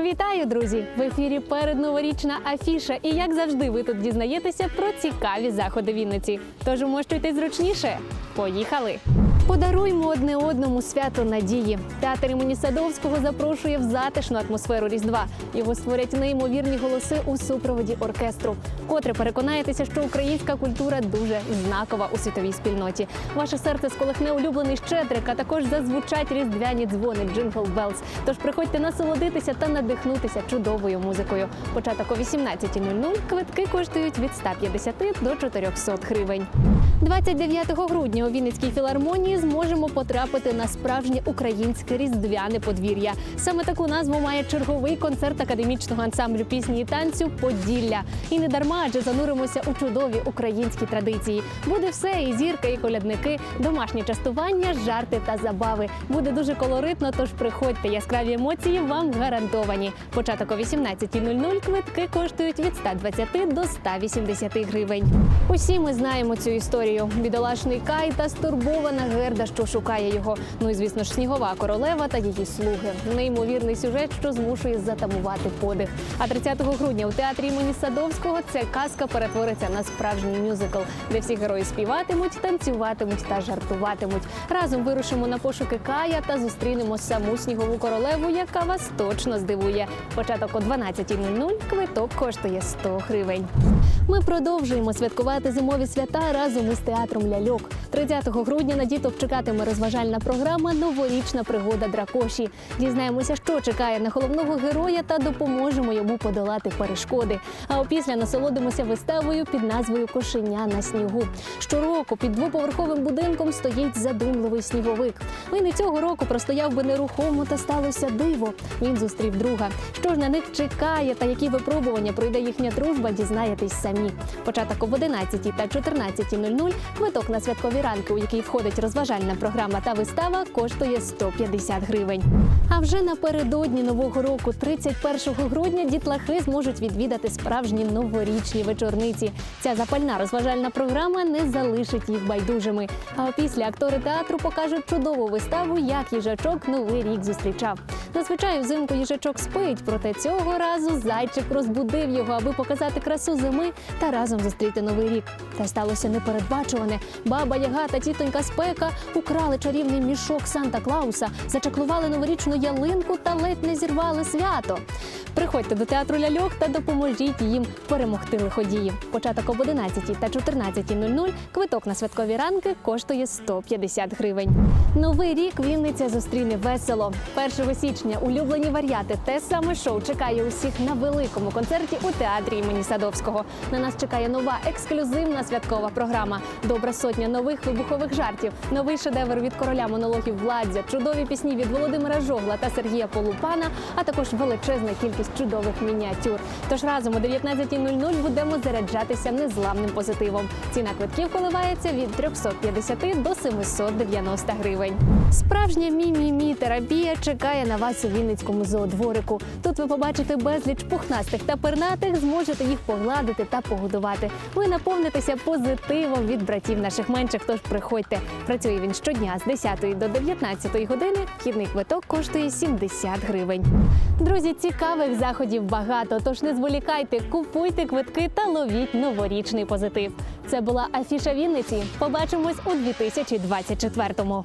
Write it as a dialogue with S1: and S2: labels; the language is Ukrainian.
S1: Вітаю, друзі! В ефірі передноворічна афіша. І як завжди, ви тут дізнаєтеся про цікаві заходи Вінниці. Тож умощуйтесь зручніше. Поїхали! Подаруймо одне одному свято надії. Театр імені Садовського запрошує в затишну атмосферу Різдва. Його створять неймовірні голоси у супроводі оркестру. Котре переконаєтеся, що українська культура дуже знакова у світовій спільноті. Ваше серце сколихне улюблений щедрик, а також зазвучать різдвяні дзвони Джингл Белls. Тож приходьте насолодитися та надихнутися чудовою музикою. Початок о 18.00. Квитки коштують від 150 до 400 гривень. 29 грудня у Вінницькій філармонії зможемо потрапити на справжнє українське різдвяне подвір'я. Саме таку назву має черговий концерт академічного ансамблю пісні і танцю Поділля. І не дарма, адже зануримося у чудові українські традиції. Буде все і зірка, і колядники, домашні частування, жарти та забави. Буде дуже колоритно, тож приходьте. Яскраві емоції вам гарантовані. Початок о 18.00 квитки коштують від 120 до 180 гривень. Усі ми знаємо цю історію. Бідолашний Кай та стурбована Герда, що шукає його. Ну і звісно ж, снігова королева та її слуги. Неймовірний сюжет, що змушує затамувати подих. А 30 грудня у театрі імені Садовського ця казка перетвориться на справжній мюзикл, де всі герої співатимуть, танцюватимуть та жартуватимуть. Разом вирушимо на пошуки Кая та зустрінемо саму снігову королеву, яка вас точно здивує. Початок о 12.00 квиток коштує 100 гривень. Ми продовжуємо святкувати зимові свята разом із театром ляльок. 30 грудня на діток чекатиме розважальна програма Новорічна пригода дракоші. Дізнаємося, що чекає на головного героя та допоможемо йому подолати перешкоди. А опісля насолодимося виставою під назвою Кошеня на снігу. Щороку під двоповерховим будинком стоїть задумливий сніговик. Він і цього року простояв би нерухомо та сталося диво. Він зустрів друга. Що ж на них чекає та які випробування пройде їхня дружба, дізнаєтесь самі. Початок об 11 та 14.00 квиток на святкові ранки, у який входить розважальна програма та вистава, коштує 150 гривень. А вже напередодні нового року, 31 грудня, дітлахи зможуть відвідати справжні новорічні вечорниці. Ця запальна розважальна програма не залишить їх байдужими. А опісля актори театру покажуть чудову виставу, як їжачок новий рік зустрічав. Зазвичай взимку їжачок спить, проте цього разу зайчик розбудив його, аби показати красу зими та разом зустріти новий рік. Та сталося непередбачуване. Баба Яга та тітонька Спека украли чарівний мішок Санта Клауса, зачаклували новорічну ялинку та ледь не зірвали свято. Приходьте до театру ляльок та допоможіть їм перемогти лиходіїв. Початок об 11 та 14.00 квиток на святкові ранки коштує 150 гривень. Новий рік Вінниця зустріне весело. 1 січня улюблені варіати. Те саме шоу чекає усіх на великому концерті у театрі імені Садовського. На нас чекає нова ексклюзивна святкова програма. Добра сотня нових вибухових жартів, новий шедевр від короля монологів Владзя, чудові пісні від Володимира Жогла та Сергія Полупана, а також величезна кількість чудових мініатюр. Тож разом о 19.00 будемо заряджатися незламним позитивом. Ціна квитків коливається від 350 до 790 гривень. Справжня мі-мі-мі терапія чекає на вас у Вінницькому зоодворику. Тут ви побачите безліч пухнастих та пернатих, зможете їх погладити та погодувати. Ви наповнитеся позитивом від братів наших менших. Тож приходьте. Працює він щодня з 10 до 19 години. Вхідний квиток коштує 70 гривень. Друзі, цікавих заходів багато. Тож не зволікайте, купуйте квитки та ловіть новорічний позитив. Це була афіша Вінниці. Побачимось у 2024-му.